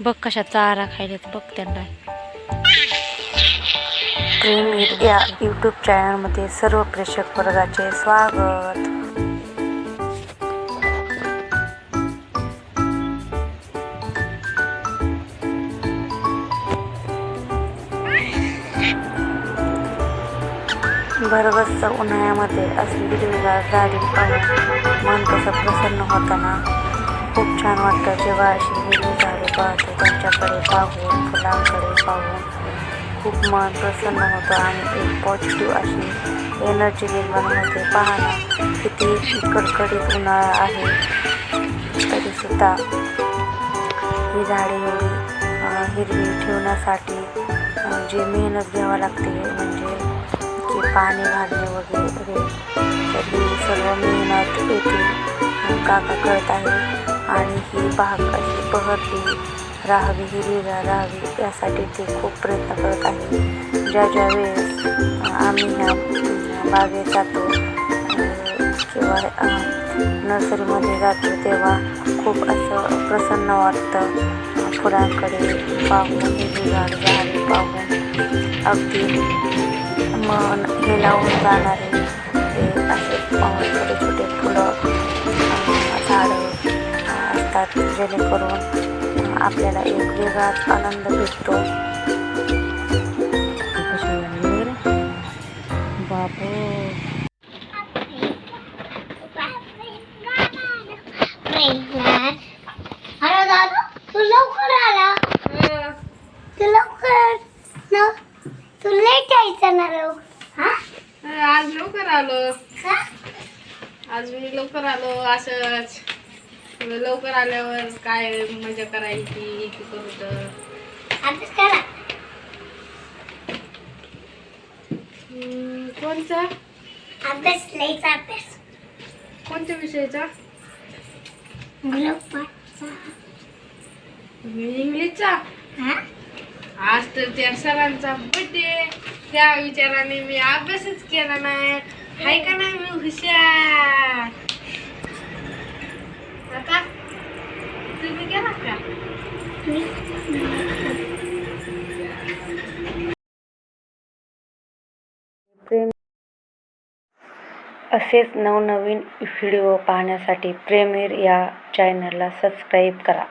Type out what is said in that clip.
बघ कशा चारा खायलेत बघ त्यांना. प्रेमी या यूट्यूब चॅनलमध्ये सर्व प्रेक्षक वर्गाचे स्वागत. भरगस्त उन्हाळ्यामध्ये असली हिरवीगार झाडी पाहून मन कसं प्रसन्न होताना खूप छान वाटतं जेव्हा अशी हिरवी झाडे पाहतो. त्यांच्याकडे पाहून फुलांकडे पाहून खूप मन प्रसन्न होतं आणि एक पॉझिटिव्ह अशी एनर्जी निर्माण होते. पाहणं किती कडकडीत उन्हाळा आहे. तरीसुद्धा ही झाडे एवढी हिरवी ठेवण्यासाठी जी मेहनत घ्यावी लागते म्हणजे की पाणी घालणे वगैरे तर ही सर्व मेहनत येथे काका करत आहे आणि ही बाग अशी बहरली राहावी हिरवीगार राहावी यासाठी ते खूप प्रयत्न करत आहे. ज्या ज्या वेळेस आम्ही ह्या बागेत जातो किंवा नर्सरीमध्ये जातो तेव्हा खूप असं प्रसन्न वाटतं. फुलांकडे पाहून हिरवीगार झाडे पाहून. अगदी मन हे लावून जाणारे ते असे छोटे छोटे जेणेकरून आपल्याला एक वेगळाच आनंद भेटतो. बाबू अरे दादा तू लवकर आला. तू लवकर न तू लेट यायचं ना लवकर हा? आज लवकर आलो का आज मी लवकर आलो असंच. लवकर आल्यावर काय मजा करायची की करू तर. अभ्यास करा हम्म, कोणचा? अभ्यास लिहायचा अभ्यास. कोणत्या विषयाचा? इंग्लिशचा? हा? आज तर त्या सरांचा बर्थडे त्या विचाराने मी अभ्यासच केला नाही. हाय का नाही मी हुशार आता तुम्ही केला का प्रेम असेच नवनवीन व्हिडिओ पाहण्यासाठी प्रेमीर या चॅनलला सबस्क्राईब करा.